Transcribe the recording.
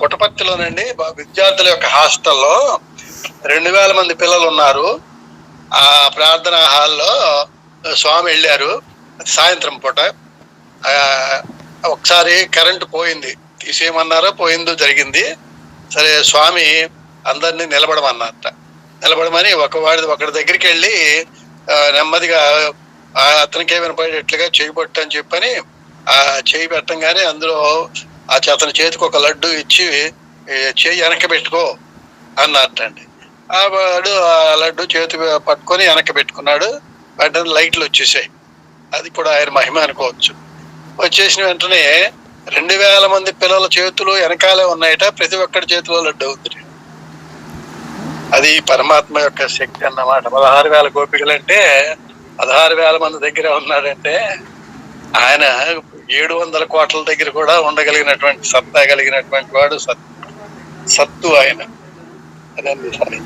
పుట్టపర్తిలోనండి విద్యార్థుల యొక్క హాస్టల్లో రెండు వేల మంది పిల్లలు ఉన్నారు ఆ ప్రార్థనా హాల్లో స్వామి వెళ్ళారు సాయంత్రం పూట. ఒకసారి కరెంటు పోయింది. తీసేయమన్నారో పోయిందో జరిగింది. సరే స్వామి అందరినీ నిలబడమన్నారట నిలబడమని ఒకవాడి ఒకటి ఒకడి దగ్గరికి వెళ్ళి నెమ్మదిగా ఆ అతనికి వినపడేట్లుగా చేయబట్టు అని చెప్పని ఆ చేయి పెట్టంగానే అందులో ఆ చే- చేతికి ఒక లడ్డు ఇచ్చి చేయి వెనక పెట్టుకో అన్నట్టండి ఆ వాడు ఆ లడ్డు చేతి పట్టుకొని వెనక పెట్టుకున్నాడు. వెంటనే లైట్లు వచ్చేసాయి. అది కూడా ఆయన మహిమ అనుకోవచ్చు. వచ్చేసిన వెంటనే రెండు వేల మంది పిల్లల చేతులు వెనకాలే ఉన్నాయట. ప్రతి ఒక్కరి చేతిలో లడ్డు ఉంది అది పరమాత్మ యొక్క శక్తి అన్నమాట. పదహారు వేల గోపికలు అంటే పదహారు వేల మంది దగ్గర ఉన్నాడంటే ఆయన ఏడు వందల కోట్ల దగ్గర కూడా ఉండగలిగినటువంటి సత్తా కలిగినటువంటి వాడు సత్ సత్తు ఆయన. అదే సరే.